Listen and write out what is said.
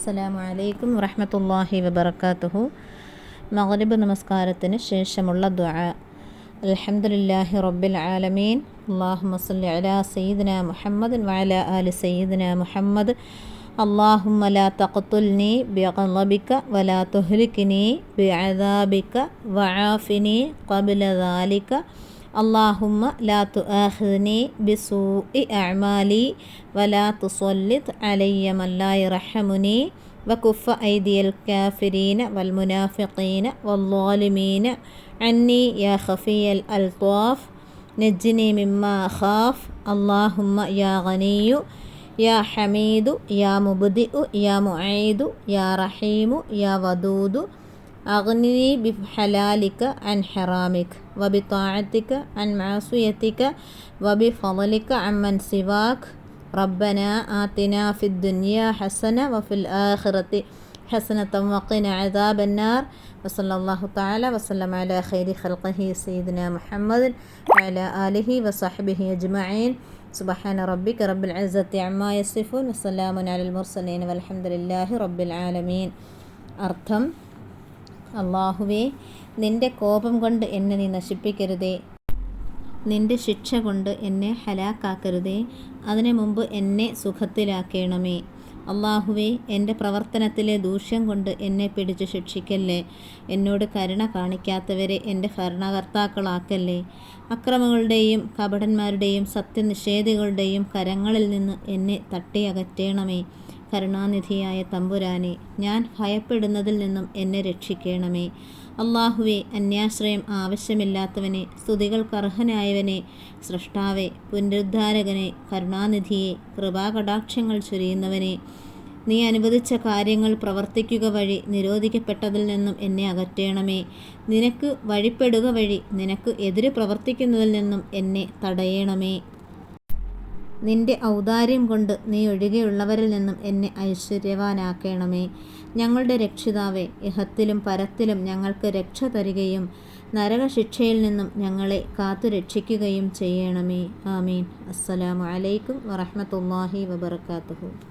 അസ്സലാമു അലൈക്കും വറഹമത്തല്ലാഹി വബർക്കാത്തുഹു മഗ്രിബ് നമസ്കാരത്തിന് ശേഷമുള്ള ദുആ അൽഹംദുലില്ലാഹി റബ്ബിൽ ആലമീൻ അല്ലാഹുമ്മ സല്ലി അലാ സയ്യിദിന മുഹമ്മദ് വഅല ആലി സയ്യിദിന മുഹമ്മദ് اللهم لا تقتلني بغضبك ولا تهلكني بعذابك وعافني قبل ذلك اللهم لا تؤاخذني بسوء أعمالي ولا تسلط علي من لا يرحمني وكف أيدي الكافرين والمنافقين والظالمين عني يا خفي الألطاف. نجني مما أخاف. اللهم يا غني يا حميد يا مبدئ يا معيد يا رحيم يا ودود. أغنني بحلالك عن حرامك وبطاعتك عن معصيتك وبفضلك عمن سواك ربنا آتنا في الدنيا حسنة وفي الآخرة حسنة وقنا عذاب النار وصلى الله تعالى وسلم على خير خلقه سيدنا محمد وعلى آله وصحبه أجمعين سبحان ربك رب العزة عما يصفون وسلام على المرسلين والحمد لله رب العالمين അർത്ഥം അള്ളാഹുവേ നിന്റെ കോപം കൊണ്ട് എന്നെ നീ നശിപ്പിക്കരുതേ. നിന്റെ ശിക്ഷ കൊണ്ട് എന്നെ ഹലാക്കാക്കരുതേ. അതിനു മുമ്പ് എന്നെ സുഖത്തിലാക്കണമേ. അള്ളാഹുവേ എന്റെ പ്രവർത്തനത്തിലെ ദൂഷ്യം കൊണ്ട് എന്നെ പിടിച്ചു ശിക്ഷിക്കല്ലേ? എന്നോട് കരുണ കാണിക്കാത്തവരെ എന്റെ ഭരണകർത്താക്കളാക്കല്ലേ? അക്രമങ്ങളുടെയും കപടന്മാരുടെയും സത്യനിഷേധികളുടെയും കരങ്ങളിൽ നിന്ന് എന്നെ തട്ടിയകറ്റേണമേ. കരുണാനിധിയായ തമ്പുരാനെ ഞാൻ ഭയപ്പെടുന്നതിൽ നിന്നും എന്നെ രക്ഷിക്കണമേ. അള്ളാഹുവെ അന്യാശ്രയം ആവശ്യമില്ലാത്തവനെ സ്തുതികൾക്കർഹനായവനെ സൃഷ്ടാവെ പുനരുദ്ധാരകനെ കരുണാനിധിയെ കൃപാകടാക്ഷങ്ങൾ ചൊരിയുന്നവനെ നീ അനുവദിച്ച കാര്യങ്ങൾ പ്രവർത്തിക്കുക വഴി നിരോധിക്കപ്പെട്ടതിൽ നിന്നും എന്നെ അകറ്റേണമേ. നിനക്ക് വഴിപ്പെടുക വഴി നിനക്ക് എതിര് പ്രവർത്തിക്കുന്നതിൽ നിന്നും എന്നെ തടയണമേ. നിന്റെ ഔദാര്യം കൊണ്ട് നീ ഒഴികെയുള്ളവരിൽ നിന്നും എന്നെ ഐശ്വര്യവാനാക്കണമേ. ഞങ്ങളുടെ രക്ഷിതാവെ ഇഹത്തിലും പരത്തിലും ഞങ്ങൾക്ക് രക്ഷ തരികയും നരകശിക്ഷയിൽ നിന്നും ഞങ്ങളെ കാത്തു രക്ഷിക്കുകയും ചെയ്യണമേ. ആമീൻ. അസ്സലാമു അലൈക്കും വറഹമത്തല്ലാഹി വബർക്കാത്തുഹു